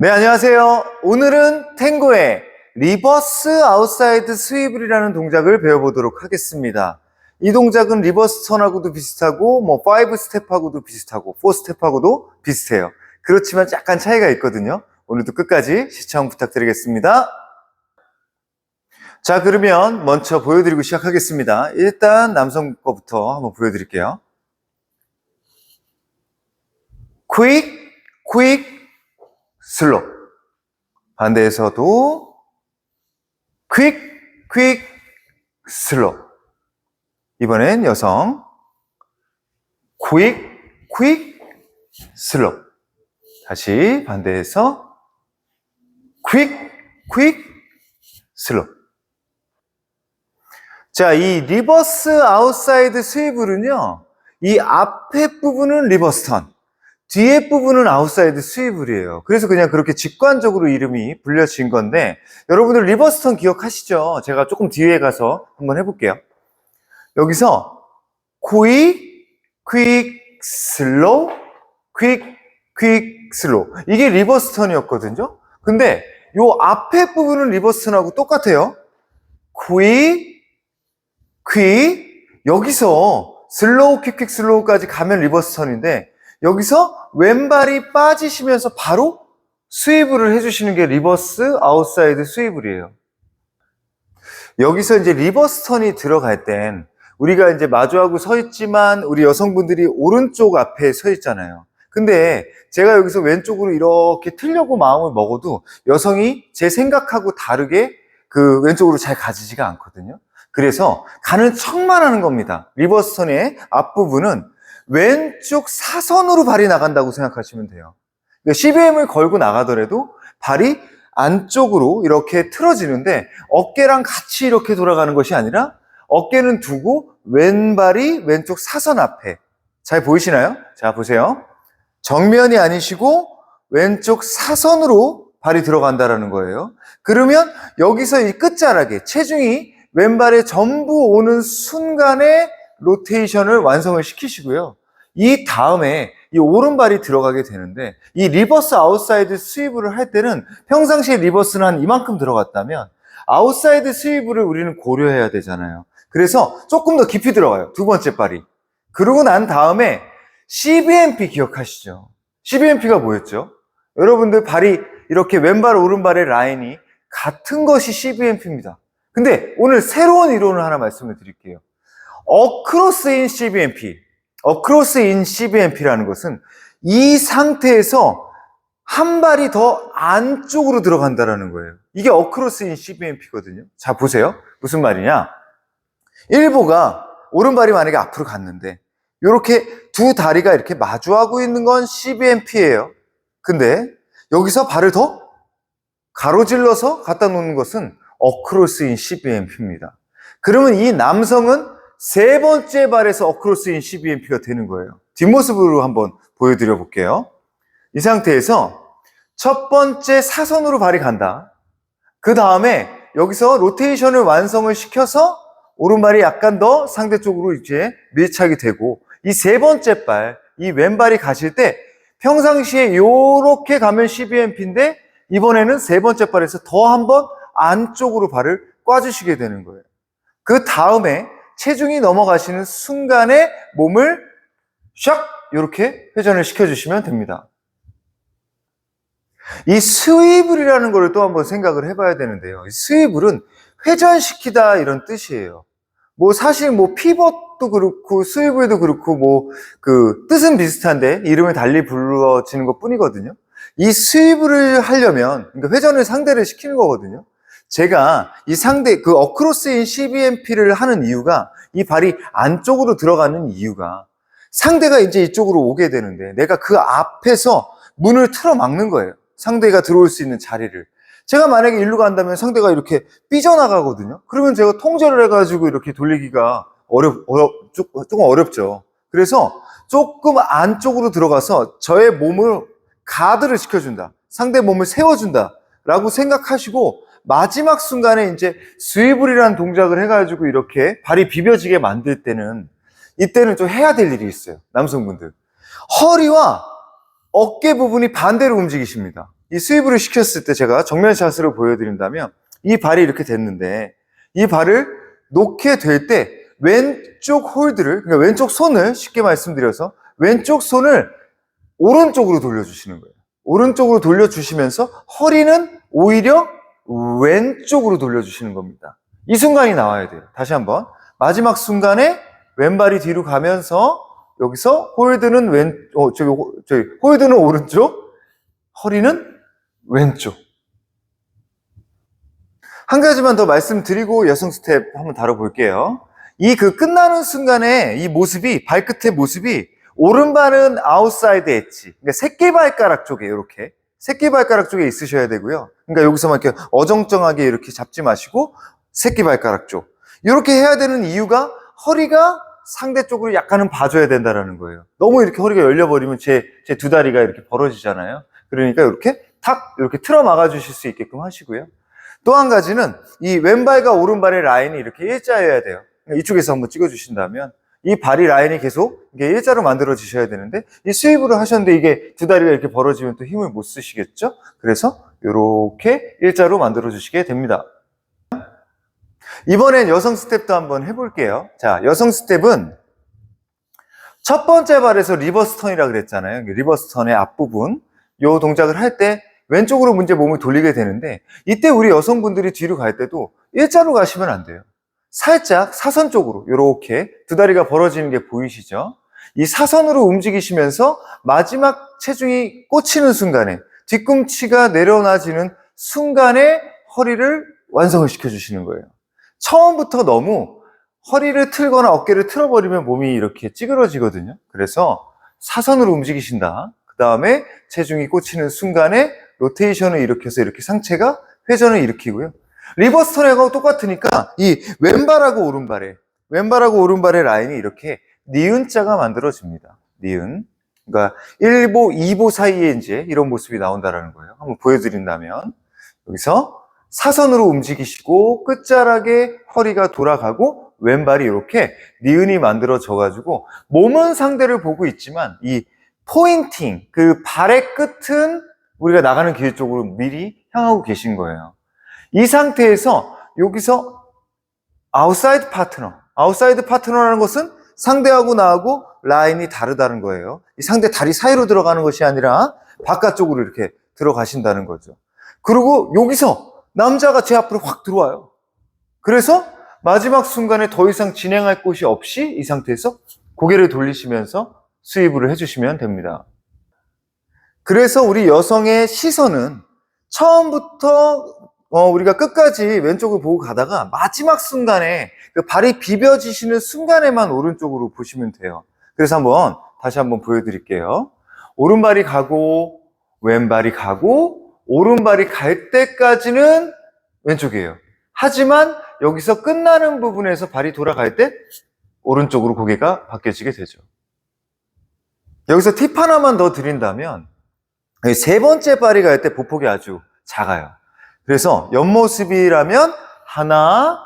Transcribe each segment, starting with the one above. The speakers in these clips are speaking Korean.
네, 안녕하세요. 오늘은 탱고의 리버스 아웃사이드 스위블이라는 동작을 배워보도록 하겠습니다. 이 동작은 리버스 턴하고도 비슷하고, 뭐, 5 스텝하고도 비슷하고, 4 스텝하고도 비슷해요. 그렇지만 약간 차이가 있거든요. 오늘도 끝까지 시청 부탁드리겠습니다. 자, 그러면 먼저 보여드리고 시작하겠습니다. 일단 남성 거부터 한번 보여드릴게요. quick, 슬로. 반대에서도 quick, quick, 슬로. 이번엔 여성 quick, quick, 슬로. 다시 반대에서 quick, quick, 슬로. 자, 이 리버스 아웃사이드 스위블은요. 이 앞에 부분은 리버스 턴, 뒤에 부분은 아웃사이드 스위블이에요. 그래서 그냥 그렇게 직관적으로 이름이 불려진 건데 여러분들 리버스 턴 기억하시죠? 제가 조금 뒤에 가서 한번 해볼게요. 여기서 quick, quick, slow, quick, quick, slow 이게 리버스 턴이었거든요. 근데 요 앞에 부분은 리버스 턴하고 똑같아요. quick, quick 여기서 슬로우, 퀵퀵, 슬로우까지 가면 리버스 턴인데 여기서 왼발이 빠지시면서 바로 스위브를 해주시는 게 리버스 아웃사이드 스위블이에요. 여기서 이제 리버스 턴이 들어갈 땐 우리가 이제 마주하고 서 있지만 우리 여성분들이 오른쪽 앞에 서 있잖아요. 근데 제가 여기서 왼쪽으로 이렇게 틀려고 마음을 먹어도 여성이 제 생각하고 다르게 그 왼쪽으로 잘 가지지가 않거든요. 그래서 가는 척만 하는 겁니다. 리버스 턴의 앞부분은 왼쪽 사선으로 발이 나간다고 생각하시면 돼요. 그러니까 CBM을 걸고 나가더라도 발이 안쪽으로 이렇게 틀어지는데 어깨랑 같이 이렇게 돌아가는 것이 아니라 어깨는 두고 왼발이 왼쪽 사선 앞에 잘 보이시나요? 자 보세요. 정면이 아니시고 왼쪽 사선으로 발이 들어간다라는 거예요. 그러면 여기서 이 끝자락에 체중이 왼발에 전부 오는 순간에 로테이션을 완성을 시키시고요. 이 다음에 이 오른발이 들어가게 되는데 이 리버스 아웃사이드 스위브를 할 때는 평상시에 리버스는 한 이만큼 들어갔다면 아웃사이드 스위브를 우리는 고려해야 되잖아요. 그래서 조금 더 깊이 들어가요. 두 번째 발이. 그러고 난 다음에 CBMP 기억하시죠? CBMP가 뭐였죠? 여러분들 발이 이렇게 왼발 오른발의 라인이 같은 것이 CBMP입니다. 근데 오늘 새로운 이론을 하나 말씀을 드릴게요. 어크로스 인 CBMP, 어크로스 인 CBMP라는 것은 이 상태에서 한 발이 더 안쪽으로 들어간다라는 거예요. 이게 어크로스 인 CBMP거든요. 자, 보세요. 무슨 말이냐? 일보가 오른발이 만약에 앞으로 갔는데 이렇게 두 다리가 이렇게 마주하고 있는 건 CBMP예요. 근데 여기서 발을 더 가로질러서 갖다 놓는 것은 어크로스인 CBMP입니다. 그러면 이 남성은 세 번째 발에서 어크로스인 CBMP가 되는 거예요. 뒷모습으로 한번 보여드려 볼게요. 이 상태에서 첫 번째 사선으로 발이 간다. 그 다음에 여기서 로테이션을 완성을 시켜서 오른발이 약간 더 상대 쪽으로 이제 밀착이 되고 이 세 번째 발, 이 왼발이 가실 때 평상시에 이렇게 가면 CBMP인데 이번에는 세 번째 발에서 더 한번 안쪽으로 발을 꽈주시게 되는 거예요. 그 다음에 체중이 넘어가시는 순간에 몸을 샥 이렇게 회전을 시켜주시면 됩니다. 이 스위블이라는 걸 또 한번 생각을 해봐야 되는데요. 이 스위블은 회전시키다 이런 뜻이에요. 뭐 사실 뭐 피벗도 그렇고 스위블도 그렇고 뭐 그 뜻은 비슷한데 이름을 달리 불러지는 것 뿐이거든요. 이 스위블을 하려면 그러니까 회전을 상대를 시키는 거거든요. 제가 이 상대 그 어크로스인 CBMP를 하는 이유가 이 발이 안쪽으로 들어가는 이유가 상대가 이제 이쪽으로 오게 되는데 내가 그 앞에서 문을 틀어 막는 거예요. 상대가 들어올 수 있는 자리를. 제가 만약에 일로 간다면 상대가 이렇게 삐져나가거든요. 그러면 제가 통제를 해가지고 이렇게 돌리기가 어렵, 어렵, 조금 어렵죠. 그래서 조금 안쪽으로 들어가서 저의 몸을 가드를 시켜준다. 상대 몸을 세워준다. 라고 생각하시고 마지막 순간에 이제 스위블이라는 동작을 해가지고 이렇게 발이 비벼지게 만들 때는 이때는 좀 해야 될 일이 있어요. 남성분들. 허리와 어깨 부분이 반대로 움직이십니다. 이 스위브를 시켰을 때 제가 정면 샷으로 보여드린다면 이 발이 이렇게 됐는데 이 발을 놓게 될 때 왼쪽 홀드를 그러니까 왼쪽 손을 쉽게 말씀드려서 왼쪽 손을 오른쪽으로 돌려주시는 거예요. 오른쪽으로 돌려주시면서 허리는 오히려 왼쪽으로 돌려주시는 겁니다. 이 순간이 나와야 돼요. 다시 한번 마지막 순간에 왼발이 뒤로 가면서 여기서 홀드는 왼, 어, 저기, 호- 저기 홀드는 오른쪽, 허리는 왼쪽. 한 가지만 더 말씀드리고 여성 스텝 한번 다뤄볼게요. 이 그 끝나는 순간에 이 모습이, 발끝의 모습이 오른발은 아웃사이드 엣지. 그러니까 새끼발가락 쪽에 이렇게. 새끼발가락 쪽에 있으셔야 되고요. 그러니까 여기서만 이렇게 어정쩡하게 이렇게 잡지 마시고 새끼발가락 쪽. 이렇게 해야 되는 이유가 허리가 상대 쪽으로 약간은 봐줘야 된다라는 거예요. 너무 이렇게 허리가 열려버리면 제, 제 두 다리가 이렇게 벌어지잖아요. 그러니까 이렇게 탁 이렇게 틀어 막아 주실 수 있게끔 하시고요. 또 한 가지는 이 왼발과 오른발의 라인이 이렇게 일자여야 돼요. 그러니까 이쪽에서 한번 찍어 주신다면 이 발이 라인이 계속 이게 일자로 만들어 주셔야 되는데 이 스윕으로 하셨는데 이게 두 다리가 이렇게 벌어지면 또 힘을 못 쓰시겠죠? 그래서 이렇게 일자로 만들어 주시게 됩니다. 이번엔 여성 스텝도 한번 해볼게요. 자, 여성 스텝은 첫 번째 발에서 리버스 턴이라 그랬잖아요. 리버스 턴의 앞부분. 요 동작을 할 때 왼쪽으로 문제 몸을 돌리게 되는데 이때 우리 여성분들이 뒤로 갈 때도 일자로 가시면 안 돼요. 살짝 사선 쪽으로 이렇게 두 다리가 벌어지는 게 보이시죠? 이 사선으로 움직이시면서 마지막 체중이 꽂히는 순간에 뒤꿈치가 내려놔지는 순간에 허리를 완성을 시켜주시는 거예요. 처음부터 너무 허리를 틀거나 어깨를 틀어버리면 몸이 이렇게 찌그러지거든요. 그래서 사선으로 움직이신다. 그 다음에 체중이 꽂히는 순간에 로테이션을 일으켜서 이렇게 상체가 회전을 일으키고요. 리버스 턴하고 똑같으니까 이 왼발하고 오른발에 왼발하고 오른발의 라인이 이렇게 니은자가 만들어집니다. 니은. 그러니까 1보, 2보 사이에 이제 이런 모습이 나온다라는 거예요. 한번 보여드린다면 여기서 사선으로 움직이시고 끝자락에 허리가 돌아가고 왼발이 이렇게 니은이 만들어져 가지고 몸은 상대를 보고 있지만 이 포인팅 그 발의 끝은 우리가 나가는 길 쪽으로 미리 향하고 계신 거예요. 이 상태에서 여기서 아웃사이드 파트너 아웃사이드 파트너라는 것은 상대하고 나하고 라인이 다르다는 거예요. 이 상대 다리 사이로 들어가는 것이 아니라 바깥쪽으로 이렇게 들어가신다는 거죠. 그리고 여기서 남자가 제 앞으로 확 들어와요. 그래서 마지막 순간에 더 이상 진행할 곳이 없이 이 상태에서 고개를 돌리시면서 수입을 해주시면 됩니다. 그래서 우리 여성의 시선은 처음부터 어, 우리가 끝까지 왼쪽을 보고 가다가 마지막 순간에 그 발이 비벼지시는 순간에만 오른쪽으로 보시면 돼요. 그래서 한번 다시 한번 보여드릴게요. 오른발이 가고 왼발이 가고 오른발이 갈 때까지는 왼쪽이에요. 하지만 여기서 끝나는 부분에서 발이 돌아갈 때 오른쪽으로 고개가 바뀌어지게 되죠. 여기서 팁 하나만 더 드린다면 세 번째 발이 갈 때 보폭이 아주 작아요. 그래서 옆모습이라면 하나,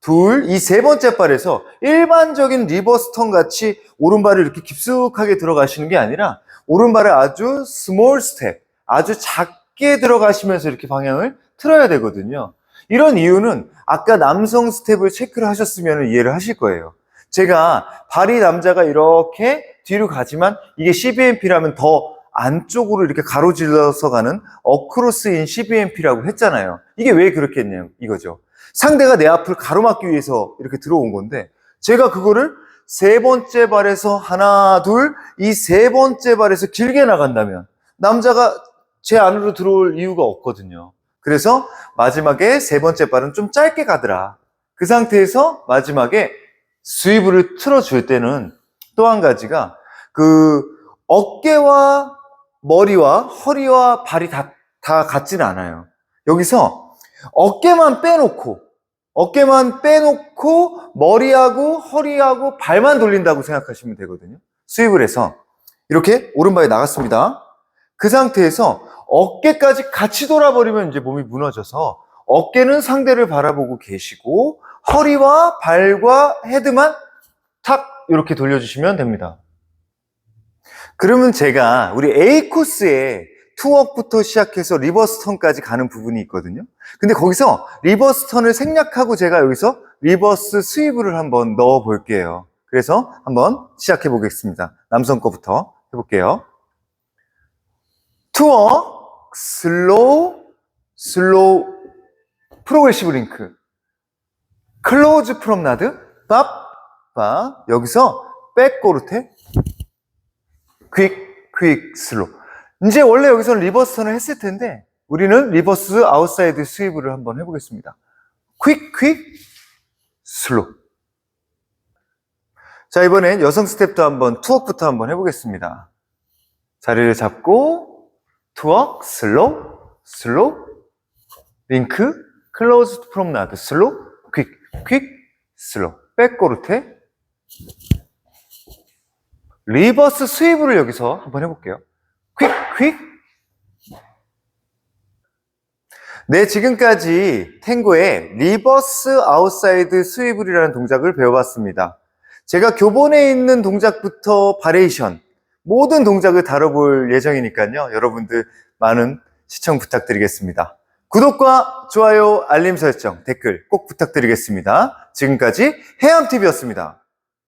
둘, 이 세 번째 발에서 일반적인 리버스 턴 같이 오른발을 이렇게 깊숙하게 들어가시는 게 아니라 오른발을 아주 스몰 스텝, 아주 작게 들어가시면서 이렇게 방향을 틀어야 되거든요. 이런 이유는 아까 남성 스텝을 체크를 하셨으면 이해를 하실 거예요. 제가 발이 남자가 이렇게 뒤로 가지만 이게 CBMP라면 더 안쪽으로 이렇게 가로질러서 가는 어크로스인 CBMP라고 했잖아요. 이게 왜 그렇게 했냐 이거죠. 상대가 내 앞을 가로막기 위해서 이렇게 들어온 건데 제가 그거를 세 번째 발에서 하나, 둘, 이 세 번째 발에서 길게 나간다면 남자가 제 안으로 들어올 이유가 없거든요. 그래서 마지막에 세 번째 발은 좀 짧게 가더라. 그 상태에서 마지막에 스위브를 틀어줄 때는 또 한 가지가 그 어깨와 머리와 허리와 발이 다, 다 같지는 않아요. 여기서 어깨만 빼놓고, 어깨만 빼놓고 머리하고 허리하고 발만 돌린다고 생각하시면 되거든요. 스윕을 해서 이렇게 오른발이 나갔습니다. 그 상태에서 어깨까지 같이 돌아버리면 이제 몸이 무너져서 어깨는 상대를 바라보고 계시고 허리와 발과 헤드만 탁 이렇게 돌려주시면 됩니다. 그러면 제가 우리 A 코스에 투웍부터 시작해서 리버스 턴까지 가는 부분이 있거든요. 근데 거기서 리버스 턴을 생략하고 제가 여기서 리버스 스위브를 한번 넣어 볼게요. 그래서 한번 시작해 보겠습니다. 남성 거부터 해볼게요. 투어, 슬로우, 슬로우, 프로그레시브 링크, 클로즈 프롬나드, 밥, 밥, 여기서 백고르테, 퀵, 퀵, 슬로우. 이제 원래 여기서는 리버스 턴을 했을 텐데, 우리는 리버스 아웃사이드 스위브를 한번 해보겠습니다. 퀵, 퀵, 슬로우. 자, 이번엔 여성 스텝도 한번 투웍부터 한번 해보겠습니다. 자리를 잡고, 투웍, 슬로우, 슬로우, 링크, 클로즈 프롬나드, 슬로우, 퀵, 퀵, 슬로우, 백고르테, 리버스 스위브를 여기서 한번 해볼게요. 퀵, 퀵. 네, 지금까지 탱고의 리버스 아웃사이드 스위블이라는 동작을 배워봤습니다. 제가 교본에 있는 동작부터 바레이션, 모든 동작을 다뤄볼 예정이니까요. 여러분들 많은 시청 부탁드리겠습니다. 구독과 좋아요, 알림 설정, 댓글 꼭 부탁드리겠습니다. 지금까지 해암TV였습니다.